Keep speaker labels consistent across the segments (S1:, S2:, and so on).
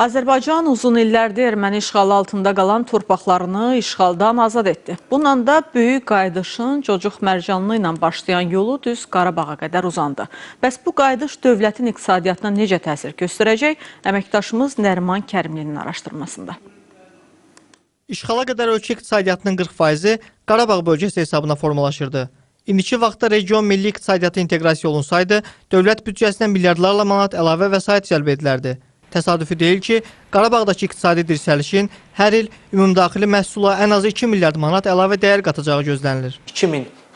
S1: Azərbaycan uzun illərdir erməni işğalı altında qalan torpaqlarını işğaldan azad etdi. Bununla da böyük qayıdışın Cocuq Mərcanlı ilə başlayan yolu düz Qarabağa qədər uzandı. Bəs bu qayıdış dövlətin iqtisadiyyatına necə təsir göstərəcək? Əməkdaşımız Nəriman Kərimlinin araşdırmasında.
S2: İşğala qədər ölkə iqtisadiyyatının 40%-i Qarabağ bölgəsi hesabına formalaşırdı. İndiki vaxtda region milli iqtisadiyyatı inteqrasiya olunsaydı, dövlət büdcəsinə milyardlarla manat əlavə vəsait cəlb edilərdi. Təsadüfi deyil ki, Qarabağdakı iqtisadi dirçəlişin hər il ümumdaxili məhsula ən azı 2 milyard manat əlavə dəyər qatacağı gözlənilir.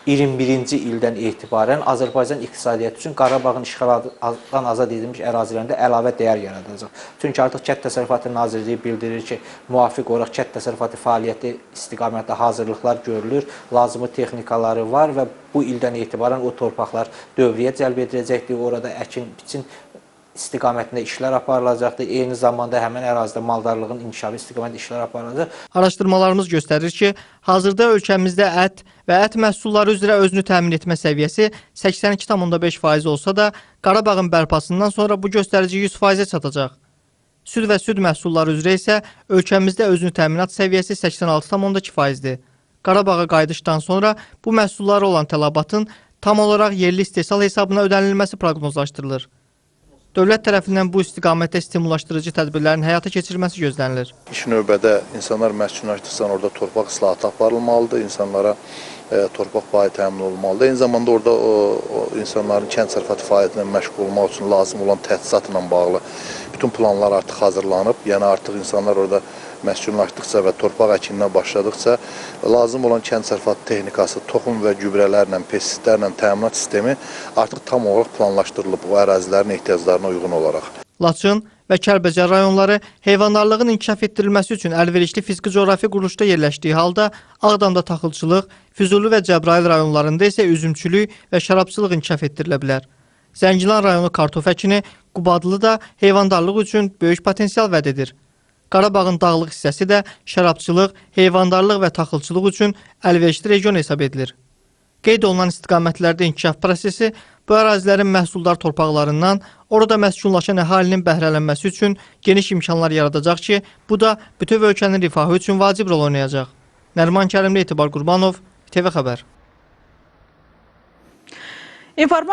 S3: 2021-ci ildən etibarən Azərbaycan iqtisadiyyatı üçün Qarabağın işğaldan azad edilmiş ərazilərində əlavə dəyər yaradacaq. Çünki artıq Kənd Təsərrüfatı Nazirliyi bildirir ki, müvafiq olaraq kənd təsərrüfatı fəaliyyəti istiqamətində hazırlıqlar görülür, lazımi texnikaları var və bu ildən etibarən o torpaqlar dövriyə cəlb ediləcəkdir. Orada əkin, biçin istiqamətində işlər aparılacaqdır. Eyni zamanda həmin ərazidə maldarlığın inkişafı istiqamətində işlər aparılacaq.
S2: Araşdırmalarımız göstərir ki, hazırda ölkəmizdə ət və ət məhsulları üzrə özünü təmin etmə səviyyəsi 82,5% olsa da, Qarabağın bərpasından sonra bu göstərici 100%-ə çatacaq. Süd və süd məhsulları üzrə isə ölkəmizdə özünü təminat səviyyəsi 86,2%-dir. Qarabağa qayıdışdan sonra bu məhsullara olan tələbatın tam olaraq yerli istehsal hesabına ödənilməsi proqnozlaşdırılır. Dövlət tərəfindən bu istiqamətdə stimullaşdırıcı tədbirlərin həyata keçirilməsi gözlənilir.
S4: İlk növbədə insanlar məskunlaşdıqca orada torpaq islahatı aparılmalıdır, insanlara e, torpaq payı təmin olunmalıdır. Eyni zamanda orada o, o insanların kənd sərfəti fəaliyyətinə məşğul olmaq üçün lazım olan təchizatla bağlı bütün planlar artıq hazırlanıb. Yəni artıq insanlar orada məskunlaşdıqca və torpaq əkininə başladıqca lazım olan kənd sərfəti texnikası, toxum və gübrələrlə, pestisitlərlə təminat sistemi artıq tam olaraq planlaşdırılıb bu ərazilərin ehtiyaclarına uyğun olaraq.
S2: Laçın və Kəlbəcər rayonları heyvandarlığın inkişaf etdirilməsi üçün əlverişli fiziki coğrafi quruluşda yerləşdiyi halda Ağdamda taxılçılıq, Füzuli və Cəbrayıl rayonlarında isə üzümçülük və şərabçılıq inkişaf etdirilə bilər. Zəngilan rayonu kartof əkini, Qubadlı da heyvandarlıq üçün böyük potensial vəd edir. Qarabağın dağlıq hissəsi də şərabçılıq, heyvandarlıq və taxılçılıq üçün əlverişli region hesab edilir. Qeyd olunan istiqamətlərdə inkişaf prosesi bu ərazilərin məhsuldar torpaqlarından orada məskunlaşan əhalinin bəhrələnməsi üçün geniş imkanlar yaradacaq ki, bu da bütöv ölkənin rifahı üçün vacib rol oynayacaq. Nəriman Kərimli, Etibar Qurbanov, TV xəbər.